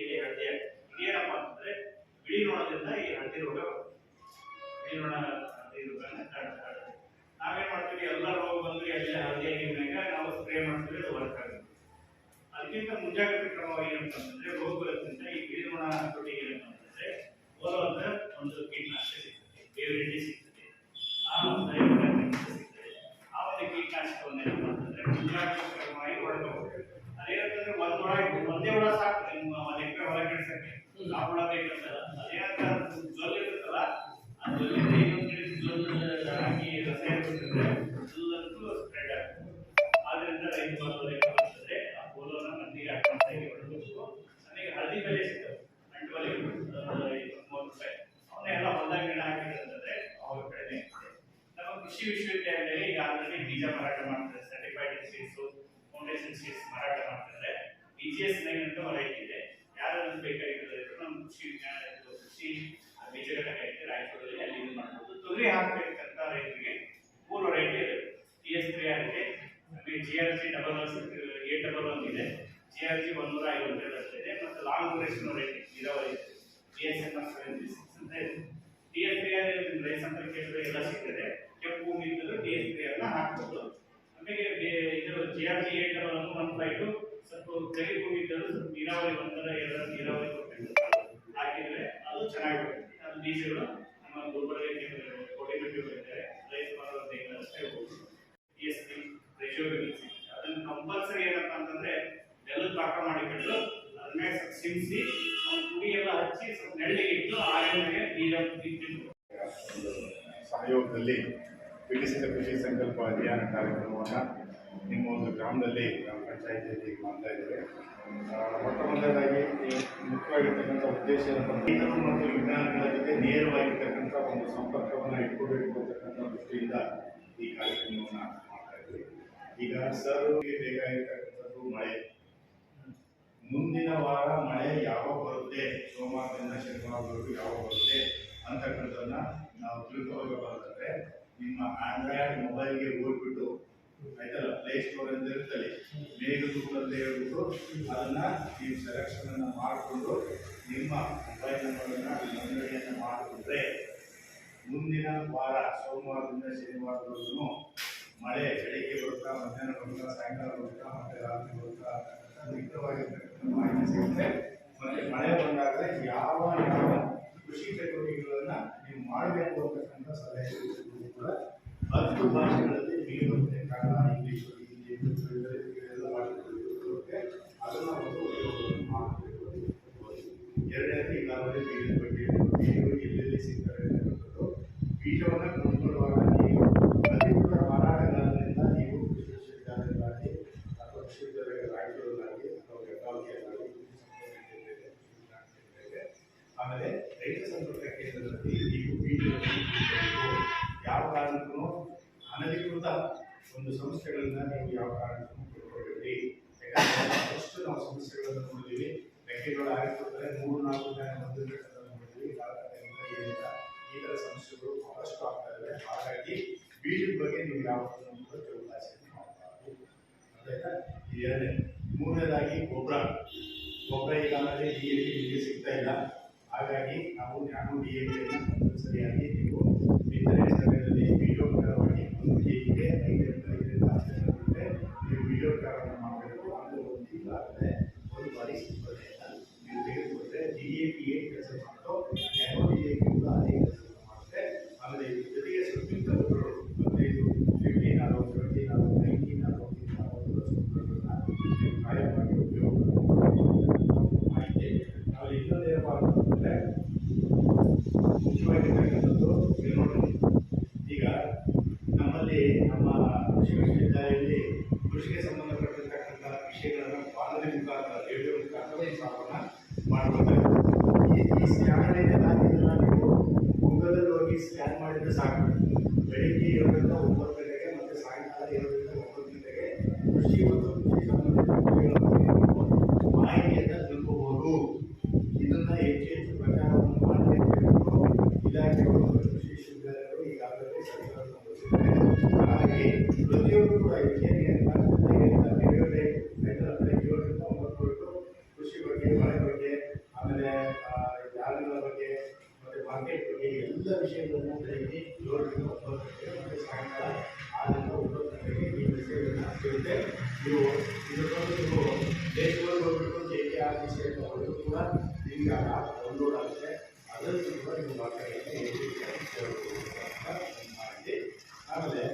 ಇಲ್ಲಿ ಹಳದಿ ಏನಪ್ಪ ಅಂತಂದ್ರೆ ಬಿಳಿ ನೊಣದಿಂದ ಈ ಹಳದಿ ರೋಗ. ಬಿಳಿ ನೊಣ ಹಳದಿ ರೋಗನ ಹರಡುತ್ತೆ. ನಾವೇನ್ ಮಾಡ್ತೀವಿ ಎಲ್ಲ ರೋಗ ಬಂದ್ರೆ ಎಲ್ಲ ಹಳದಿ ಆಗಿದ್ದಾಗ ನಾವು ಸ್ಪ್ರೇ ಮಾಡ್ತೀವಿ, ಅದು ವರ್ಕ್ ಆಗುತ್ತೆ ಅದಕ್ಕಿಂತ ಮುಂಜಾಗ್ರತೆ ಕ್ರಮವಾಗಿ ಅಂತಂದ್ರೆ ರೋಗ ಬರೋದ್ರಿಂದ ಈ ಬಿಳಿ ನೊಣ ಹತೋಟಿಗೆ ಏನಪ್ಪ ಓಲೋ ಅಂತ ಒಂದು ಕೃಷಿ ವಿಶ್ವವಿದ್ಯಾಲಯದಲ್ಲಿ ಈಗ ಆಲ್ರೆಡಿ ಬೀಜ ಮಾರಾಟ ಮಾಡ್ತಾರೆ ಸರ್ಟಿಫೈಡ್ ಸೀಡ್ಸ್ ಫೌಂಡೇಶನ್ ಸೀಡ್ಸ್ ಮಾರಾಟ ಮಾಡ್ತಾರೆ ಬಿ ಜಿ ಎಸ್ ನೈನ್ ಇದೆ ಯಾರಾದ್ರೂ ಬೇಕಾಗಿರೋದು ನಮ್ಮ ಕೃಷಿ ವಿಜ್ಞಾನ ಕೃಷಿ ಬೀಜ ಇದೆ ರಾಯಚೂರಲ್ಲಿ ಅಲ್ಲಿ ಇದು ಮಾಡ್ಬೋದು ತೊಗರಿ ಹಾಕ್ಬೇಕಂತ ರೈತರಿಗೆ ಮೂರು ವೆರೈಟಿ ಇದೆ ಟಿ ಎಸ್ ತ್ರೀ ಆರ್ ಇದೆ ಆಮೇಲೆ G R G double eight double one ಇದೆ ಜಿ ಆರ್ ಜಿ ಒಂದೂರ ಐವತ್ತೆರಡು ಅಷ್ಟೇ ಇದೆ. ಮತ್ತು ಲಾಂಗ್ ಡ್ಯೂರೇಷನ್ ರೇಟಿಂಗ್ ನೀರಾವರಿ B S N R six ಅಂತ ಇದೆ. ಡಿ ಎಸ್ ಪಿ ಆರ್ ರೈತ ಸಂಪರ್ಕ ಎಲ್ಲ ಸಿಗ್ತದೆ. ಕೆಂಪು ಭೂಮಿ ಇದ್ದರೂ ಟಿ ಎಸ್ ಪಿ ಆರ್ನ ಹಾಕ್ಬೋದು. ಆಮೇಲೆ ಇದರ ಇದು G R G eight double one one ಸ್ವಲ್ಪ ಕೈ ಭೂಮಿ ನೀರಾವರಿ ಒಂದರ ಎರಡರ ನೀರಾವರಿ ಹಾಕಿದ್ರೆ ಅದು ಚೆನ್ನಾಗಿ ಬರುತ್ತೆ ಅದು ಬೀಜಗಳು ನಮ್ಮ ಗೊಬ್ಬರ ಕೊಡಿ ಬಿಟ್ಟು ಇದ್ದಾರೆ ರೈಸ್ ಬಾಂಧವರು ಅಷ್ಟೇ ಹೋಗ್ಬೋದು ಟಿ ಎಸ್ ಪಿ ಅದನ್ನ ಕಂಪಲ್ಸರಿ ಏನಪ್ಪ ಅಂತಂದ್ರೆ ನೆಲದ ಪಾಕ ಮಾಡಿಕೊಂಡು ಅದ್ರ ಮೇಲೆ ಸ್ವಲ್ಪ ಸಿಂಸಿ ಎಲ್ಲ ಹಚ್ಚಿ ನೆಳ್ಳಿಗೆ ಇಟ್ಟು ಸಹಯೋಗದಲ್ಲಿ ವಿಕಸಿತ ಕೃಷಿ ಸಂಕಲ್ಪ ಅಭಿಯಾನ ಕಾರ್ಯಕ್ರಮವನ್ನು ನಿಮ್ಮ ಒಂದು ಗ್ರಾಮದಲ್ಲಿ, ಗ್ರಾಮ ಪಂಚಾಯಿತಿಯಲ್ಲಿ ಮಾಡ್ತಾ ಇದ್ದೇವೆ. ಮೊಟ್ಟ ಮೊದಲಾಗಿ ಮುಖ್ಯವಾಗಿರ್ತಕ್ಕಂಥ ಉದ್ದೇಶ ರೈತರು ಮತ್ತು ವಿಜ್ಞಾನಿಗಳ ಜೊತೆ ನೇರವಾಗಿರ್ತಕ್ಕಂಥ ಒಂದು ಸಂಪರ್ಕವನ್ನು ಅಂತಕ್ಕಂಥ ದೃಷ್ಟಿಯಿಂದ ಈ ಕಾರ್ಯಕ್ರಮವನ್ನು ಮಾಡ್ತಾ ಇದ್ದೀವಿ. ಈಗ ಸರ್ ಬೇಕಾಗಿರ್ತಕ್ಕಂಥದ್ದು ಮಳೆ. ಮುಂದಿನ ವಾರ ಮಳೆ ಯಾವಾಗ ಬರುತ್ತೆ, ಸೋಮವಾರದಿಂದ ಶನಿವಾರವರೆಗೂ ಯಾವಾಗ ಬರುತ್ತೆ ಅಂತಕ್ಕಂಥದ್ದನ್ನ ನಾವು ತಿಳ್ಕೊಬೇಕಾದ್ರೆ ನಿಮ್ಮ ಆಂಡ್ರಾಯ್ಡ್ ಮೊಬೈಲ್ಗೆ ಹೋಗ್ಬಿಟ್ಟು, ಆಯ್ತಲ್ಲ? ಪ್ಲೇ ಸ್ಟೋರ್ ಅಂತ ಇರ್ತದೆ ಮೇಘದೂತ ಅಂತ ಹೇಳ್ಬಿಟ್ಟು ಅದನ್ನ ನೀವು ಸೆಲೆಕ್ಷನ್ ಅನ್ನ ಮಾಡಿಕೊಂಡು ನಿಮ್ಮ ಮೊಬೈಲ್ ನಂಬರನ್ನ ನೋಂದಣಿಯನ್ನು ಮಾಡಿಕೊಂಡ್ರೆ ಮುಂದಿನ ವಾರ, ಸೋಮವಾರದಿಂದ ಶನಿವಾರದವರೆಗೂ ಮಳೆ ಬೆಳಿಗ್ಗೆ ಬರುತ್ತಾ, ಮಧ್ಯಾಹ್ನ ಬರುತ್ತಾ, ಸಾಯಂಕಾಲ ಬರುತ್ತಾ, ಮತ್ತೆ ರಾತ್ರಿ ಬರುತ್ತಾ ನಿಖರವಾಗಿರ್ತಕ್ಕಂಥ ಮಾಹಿತಿ ಸಿಗುತ್ತೆ ಮತ್ತೆ ಮಳೆ ಬಂದಾಗ ಯಾವ ಯಾವ ಕೃಷಿ ಚಟುವಟಿಕೆಗಳನ್ನು ನೀವು ಮಾಡಬೇಕು ಅಂತಕ್ಕಂಥ ಸಲಹೆ ಕೂಡ ಹತ್ತು ಭಾಷೆಗಳಲ್ಲಿ ಒಂದು ಸಂಸ್ಥೆಗಳಿಂದ ನೀವು ಯಾವ ಕಾರಣಕ್ಕೂ ಕೊಂಡ್ಕೊಳ್ಬೇಡಿ ಯಾಕಂದ್ರೆ ನಾವು ಸಮಸ್ಯೆಗಳನ್ನು ನೋಡಿದ್ದೀವಿ ರೆಕ್ಕೆಗಳು ಆಗಿರ್ತದೆ ಮೂರು, ನಾಲ್ಕು ಜನ ಒಂದು ಏನಿಲ್ಲ ಈ ಥರ ಸಮಸ್ಯೆಗಳು ಬಹಳಷ್ಟು ಆಗ್ತಾ ಇವೆ ಹಾಗಾಗಿ ಬೀಜದ ಬಗ್ಗೆ ನೀವು ಯಾವ ಚೌಕಾಸಿಯನ್ನು ಮಾಡಬಾರ್ದು ಅದಾಯ್ತಾ ಇದು ಎರಡನೇ, ಮೂರನೇದಾಗಿ ಗೊಬ್ಬರ. ಗೊಬ್ಬರ ಈಗಾಗಲೇ ಡಿ ಎ ಪಿ ಸಿಗ್ತಾ ಇಲ್ಲ. ಹಾಗಾಗಿ ನಾವು ನಾನು ಡಿ ಎ ಪಿಯನ್ನು ಸರಿಯಾಗಿ ನೀವು ಬಿತ್ತನೆ ಸಮಯದಲ್ಲಿ ಬೀಜೋಪಚಾರವಾಗಿ ಒಂದು ಕೆ ಜಿಗೆ ಐದರಿಂದ ಐದರಿಂದ ಹತ್ತು ಜನರಿಗೆ ನೀವು ಬೀಜೋಪಚಾರವನ್ನು ಮಾಡಬೇಕು ಅದು ಒಂದು ಈಗಾಗಲೇ ಒಂದು ಬಾರಿ ಸಿಬ್ಬಂದಿಯನ್ನು ನೀವು ತೆಗೆದುಕೊಂಡ್ರೆ ಡಿ ಎ ಪಿ ಏನು ಕೆಲಸ ಮಾಡ್ತೋ ನ್ಯಾನೋ ಡಿ ಎ ಪಿ ಕೂಡ ಅದೇ ಕೆಲಸ ಮಾಡುತ್ತೆ ಆಮೇಲೆ ಇದ್ರ ಜೊತೆಗೆ ಸ್ವಲ್ಪ ಗೊಬ್ಬರಗಳು ಹದಿನೈದು ಫಿಫ್ಟೀನ್ ಅರವತ್ತು ಸೆವೆಂಟೀನ್ ಅರವತ್ತು ನೈನ್ಟೀನ್ ಅರವತ್ತು ಅರವತ್ತು ಗೊಬ್ಬರಗಳನ್ನ ನೀವು ಕಾಯವಾಗಿ ಉಪಯೋಗ ಮಾಹಿತಿ ನಾವು ಇನ್ನೊಂದು ಏನಪ್ಪ ಅಂತಂದ್ರೆ ಮುಖ್ಯವಾಗಿರ್ತಕ್ಕಂಥದ್ದು ಇಲ್ಲಿ ನೋಡಿ ಈಗ ನಮ್ಮಲ್ಲಿ ನಮ್ಮ ಕೃಷಿ ವಿಶ್ವವಿದ್ಯಾಲಯದಲ್ಲಿ ಕೃಷಿಗೆ ಸಂಬಂಧಪಟ್ಟಿರ್ತಕ್ಕಂಥ ವಿಷಯಗಳನ್ನು ಬಾನುಲಿ ಮುಖಾಂತರ ರೇಡಿಯೋ ಮುಖಾಂತರ ಪ್ರಸಾರವನ್ನು ಮಾಡ್ಕೊತಾ ಇದ್ದೀವಿ. ಈ ಈ ಸ್ಕ್ಯಾನ್ ಏನಿದೆ ಇದನ್ನ ನೀವು ಗೂಗಲಲ್ಲಿ ಹೋಗಿ ಸ್ಕ್ಯಾನ್ ಮಾಡಿದ್ರೆ ಸಾಕು. ಬೆಳಿಗ್ಗೆ ಏಳರಿಂದ ಒಂಬತ್ತು K K R T C ಅಂತ ಹೊಡೆದು ಕೂಡ ಈಗ ಆಗುತ್ತೆ ಅದನ್ನು ಕೂಡ ನಿಮ್ಮ ಮಕ್ಕಳಿಗೆ ಮಾಡಿ ಆಮೇಲೆ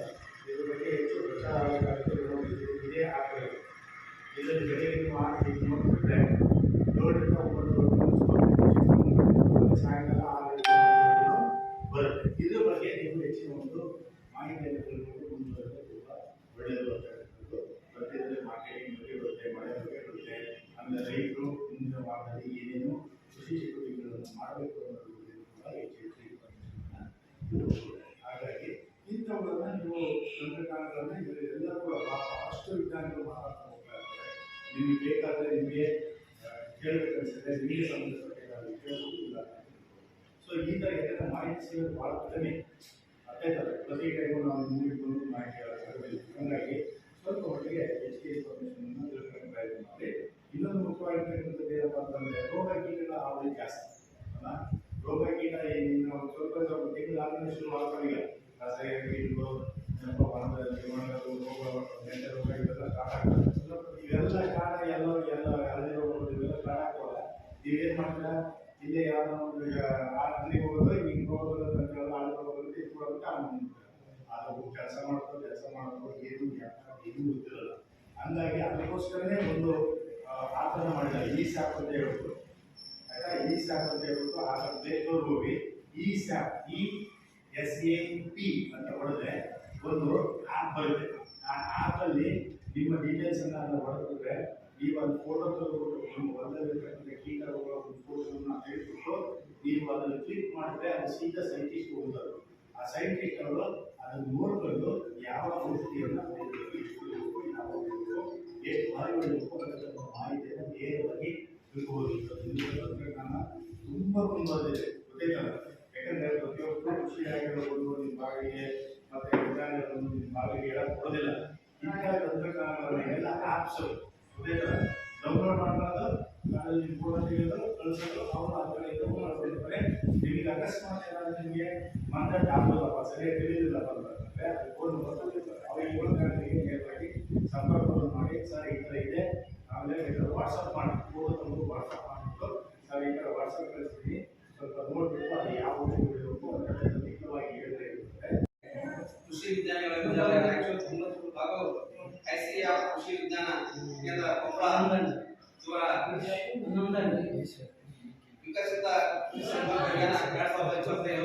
ಇದ್ರ ಬಗ್ಗೆ ಹೆಚ್ಚು ಪ್ರಚಾರ ಇದು ಆಗಬೇಕು ಇದನ್ನು ಬೆಳಗ್ಗೆ ನೀವು ಹಾಕಿ ಇದು ಆಮೇಲೆ ರೈತರು ಮುಂದಿನ ವಾರದಲ್ಲಿ ಏನೇನು ಕೃಷಿ ಚಟುವಟಿಕೆಗಳನ್ನು ಮಾಡಬೇಕು ಅನ್ನೋದ್ರ ಬಗ್ಗೆ ಕೂಡ ತಿಳ್ಕೊಳ್ಬೋದು. ಹಾಗಾಗಿ ಇಂಥವುಗಳನ್ನು ನೀವು ತಂತ್ರಜ್ಞಾನಗಳನ್ನು ಇವರೆಲ್ಲ ಕೂಡ ಬಹಳಷ್ಟು ವಿಜ್ಞಾನಿಗಳು ಮಾತಾಡ್ತಾ ಹೋಗ್ತಾ ಇದ್ದಾರೆ. ನಿಮಗೆ ಬೇಕಾದರೆ ನಿಮಗೆ ಕೇಳಬೇಕನ್ಸಿದ್ರೆ ನಿಮಗೆ ಸಂಬಂಧಪಟ್ಟ ಏನಾದ್ರು ಕೇಳಬಹುದು ಸೊ ಈ ಥರ ಎಲ್ಲ ಮಾಹಿತಿ ಸಿಗೋದು ಭಾಳ ಕಡಿಮೆ. ಅದೇ ಥರ ಪ್ರತಿ ಟೈಮು ನಾವು ಮಾಹಿತಿ ಹಾಗಾಗಿ ಸ್ವಲ್ಪ ಮಟ್ಟಿಗೆ ಎಚ್ ಡಿ ತಿಳ್ಕೊಂಡು ಪ್ರಯತ್ನ ಮಾಡಿ. ಇನ್ನೊಂದು ಮುಖ್ಯವಾಗಿರ್ತಕ್ಕಂಥದ್ದು ಏನಪ್ಪ ಅಂತಂದ್ರೆ ರೋಗ ಕೀಟಗಳ ಹಾವಳಿ ಜಾಸ್ತಿ. ಅಲ್ಲ? ರೋಗ ಕೀಟ ಒಂದು ಸ್ವಲ್ಪ ಸ್ವಲ್ಪ ತಿಂಗಳು ಶುರು ಮಾಡ್ಕೊಂಡಿಲ್ಲ ಒಣಗಲು ರೋಗ ರೋಗ ಇವೆಲ್ಲ ಸ್ವಲ್ಪ ಕಾರಣ ಎಲ್ಲ ಎಲ್ಲ ರೋಗಗಳು ಇವೆಲ್ಲ ಇಲ್ಲೇ ಯಾವ್ದೋ ಒಂದು ಈಗ ಹೋಗೋದು ಹಿಂಗೆ ಹೋಗೋದು ಹೇಳೋದು ಆಳು ಹೋಗೋದು ಅದು ಕೆಲಸ ಮಾಡ್ಕೊಂಡು ಕೆಲಸ ಮಾಡ್ಕೊಂಡು ಏನು ಏನು ಗೊತ್ತಿರಲ್ಲ. ಹಂಗಾಗಿ ಅದಕ್ಕೋಸ್ಕರನೇ ಒಂದು ಆತನ ಮಾಡಿದ್ದಾರೆ ಈ ಸ್ಯಾಪ್ ಅಂತ ಹೇಳ್ಬಿಟ್ಟು ಆಯ್ತಾ? ಈ ಸ್ಯಾಪ್ ಅಂತ ಹೇಳ್ಬಿಟ್ಟು ಆ ಪ್ಲೇಸ್ಟೋರ್ ಹೋಗಿ ಈ SAP E S A P ಅಂತ ಹೊಡೆದ್ರೆ ಒಂದು ಆ್ಯಪ್ ಬರುತ್ತೆ. ಆ ಆ್ಯಪಲ್ಲಿ ನಿಮ್ಮ ಡೀಟೇಲ್ಸನ್ನು ಅದನ್ನು ಹೊಡೆದ್ರೆ ನೀವು ಒಂದು ಫೋಟೋ ತೆಗೆದುಕೊಂಡು ನಿಮ್ಮ ಹೊಲದಲ್ಲಿರ್ತಕ್ಕಂಥ ಕೀಟಗಳ ಒಂದು ಫೋಟೋವನ್ನು ತೆಗೆದುಬಿಟ್ಟು ನೀವು ಅದನ್ನು ಕ್ಲಿಕ್ ಮಾಡಿದ್ರೆ ಅದು ಸೀದಾ ಸೈಂಟಿಸ್ಟ್ ಹೋಗ್ತಾರೆ ಆ ಸೈಂಟಿಸ್ಟ್ ಅವರು ಅದನ್ನು ನೋಡ್ಕೊಂಡು ಯಾವ ಔಷಧಿಯನ್ನು ಕೊಡಬೇಕು, ಎಷ್ಟು ಬಾರಿ ನೇರವಾಗಿ ತಿಳ್ಕೋಬೋದು ಇಂಥ ತಂತ್ರಜ್ಞಾನ ತುಂಬ ಇದೆ. ಗೊತ್ತೈತಲ್ಲ ಯಾಕಂದ್ರೆ ಪ್ರತಿಯೊಬ್ಬರು ಕೃಷಿ ಆಗಿರ್ಬೋದು ನಿಮ್ಮ ಬಾಗಿಲಿಗೆ ಮತ್ತೆ ವಿಜ್ಞಾನಿಗಳು ನಿಮ್ಮ ಬಾಗಿಲಿಗೆ ಹೇಳಕ್ ಕೊಡೋದಿಲ್ಲ ಇಂಥ ತಂತ್ರಜ್ಞಾನಗಳನ್ನೆಲ್ಲ ಆ್ಯಪ್ಸ್ ಗೊತ್ತೈತಲ್ಲ ಡೌನ್ಲೋಡ್ ಮಾಡೋದು ಅದರಲ್ಲಿ ಫೋಟೋ ತೆಗೆಯೋದು ಕಳಿಸೋದು ಅವರು ಅದರಲ್ಲಿ ಡೌನ್ಲೋಡ್ ಮಾಡ್ಕೊಂಡಿರ್ತಾರೆ. ನಿಮಗೆ ಅಕಸ್ಮಾತ್ ಏನಾದರೂ ನಿಮಗೆ ಮಾತಾಡಿ ಆಗ್ಬೋದಪ್ಪ? ಸರಿಯಾಗಿ ತಿಳಿದಿಲ್ಲಪ್ಪ ಅಂತಂದ್ರೆ ಅದು ಫೋನ್ ಬರ್ತಿರ್ತಾರೆ ಅವ್ರಿಗೆ ಏಳು ಗಂಟೆಗೆ ನೇರವಾಗಿ ಸಂಪರ್ಕವನ್ನು ಮಾಡಿ ಸರ್ ಈ ಥರ ಇದೆ ಆಮೇಲೆ ವಾಟ್ಸಪ್ ಮಾಡಿ ಫೋಟೋ ತಂದು ವಾಟ್ಸಪ್ ಮಾಡಿಬಿಟ್ಟು ಸರ್ ಈ ಥರ ವಾಟ್ಸಪ್ ಕಳಿಸ್ತೀನಿ ಸ್ವಲ್ಪ ನೋಡ್ಬಿಟ್ಟು ಅದು ಯಾವ ಊರಿಗೆ ಬಿಡಬೇಕು ಅಂತ ನಿಖರವಾಗಿ ಹೇಳಿದ್ರೆ ಇರುತ್ತೆ ಕೃಷಿ ವಿಜ್ಞಾನಿಗಳ ವಿದ್ಯಾಲಯ ಆಕ್ಚುಲಿ ಹಾಗೂ ಐಸಿಆರ್ ಕೃಷಿ ವಿಜ್ಞಾನ ಕೊಪ್ಪಳ ಇವರ ವಿಕಸಿತ ಕೃಷಿ ತಂತ್ರಜ್ಞಾನ ಎರಡ್ ಸಾವಿರದ ಊರಿನ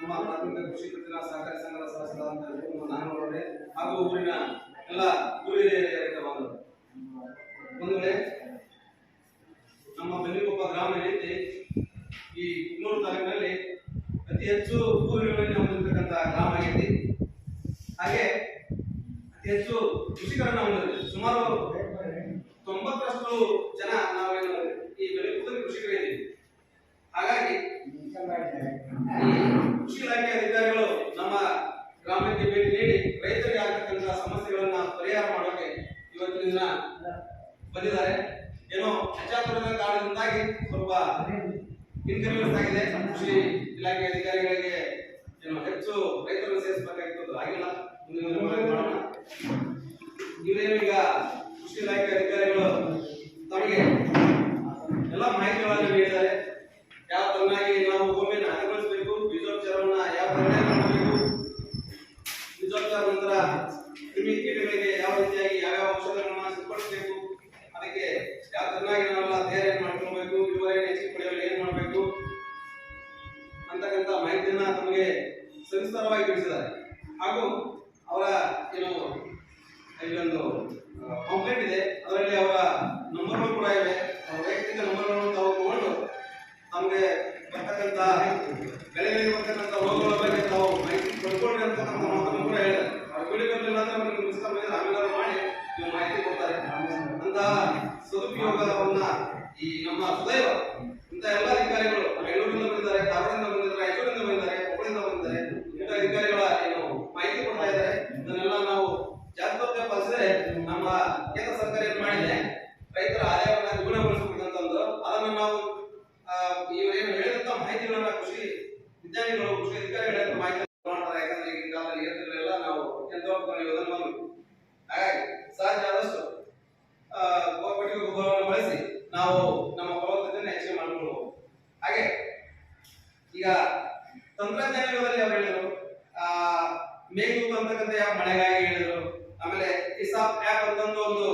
ನಮ್ಮ ಪ್ರಾಥಮಿಕ ಕೃಷಿ ಪತ್ತಿನ ಸಹಕಾರಿ ಸಂಘದ ಸದಸ್ಯರಾದಂತಹ ನಾನವರೇ ಹಾಗೂ ಊರಿನ ಎಲ್ಲ ಗುರು ಈ ಕುಗ್ನೂರು ತಾಲೂಕಿನಲ್ಲಿ ಅತಿ ಹೆಚ್ಚು ಭೂಮಿಗಳನ್ನು ಹೊಂದಿರತಕ್ಕಂಥ ಗ್ರಾಮ ಆಗೈತಿ ಹಾಗೆ ಅತಿ ಹೆಚ್ಚು ಕೃಷಿಕರನ್ನ ಹೊಂದಿದೆ. ಸುಮಾರು ಹಾಗೂ ಅವರ ಏನು ಇಲ್ಲೊಂದು ಕಂಪ್ಲೇಂಟ್ ಇದೆ. ಅದರಲ್ಲಿ ಅವರ ನಂಬರ್ಗಳು ಕೂಡ ಇವೆ. ಅವರ ವೈಯಕ್ತಿಕ ನಂಬರ್ಗಳನ್ನು ತಾವು ತಗೊಂಡು ನಮಗೆ ಬರ್ತಕ್ಕಂಥ ಬೆಳೆಗಳಿಗೆ ಬರ್ತಕ್ಕಂಥ ರೋಗಗಳ ಬಗ್ಗೆ ತಾವು ಮಾಹಿತಿ ಪಡ್ಕೊಳ್ಳಿ ಅಂತಕ್ಕಂಥ ಮಾತನ್ನು ಕೂಡ ಹೇಳಿದ್ದಾರೆ ಅವ್ರ ಇಲ್ಲ ಅಂದ್ರೆ ಅವ್ರಿಗೆ ಮಿಸ್ ಮಾಡಿದ್ರೆ ಆಮೇಲೆ ಮಾಡಿ ನೀವು ಮಾಹಿತಿ ಕೊಡ್ತಾರೆ. ಅಂತಹ ಸದುಪಯೋಗವನ್ನ ಈ ನಮ್ಮ ಸದೈವ ಇಂಥ ಎಲ್ಲ ಅಧಿಕಾರಿಗಳು ಯಾಕಂದ್ರೆ ಈಗಿನ ನಾವು ಎಂತ ಯೋಧನ ಹಾಗಾಗಿ ಸಾಧ್ಯ ಆದಷ್ಟು ಕೋಪಟಿಗೆ ಗೊಬ್ಬರವನ್ನು ಬಳಸಿ ನಾವು ನಮ್ಮ ಫಲವತ್ತತೆಯನ್ನು ಹೆಚ್ಚಿಗೆ ಮಾಡಿಕೊಳ್ಬಹುದು ಹಾಗೆ ಈಗ ತಂತ್ರಜ್ಞಾನ ಯುಗದಲ್ಲಿ ಹೇಳಿದ್ರು ಮೇಘದೂತ ಅಂತಕ್ಕಂಥ ಯಾವ ಮಳೆಗಾಗಿ ಹೇಳಿದ್ರು, ಆಮೇಲೆ ಇಸಾಪ್ ಆ್ಯಪ್ ಅಂತಂದು ಒಂದು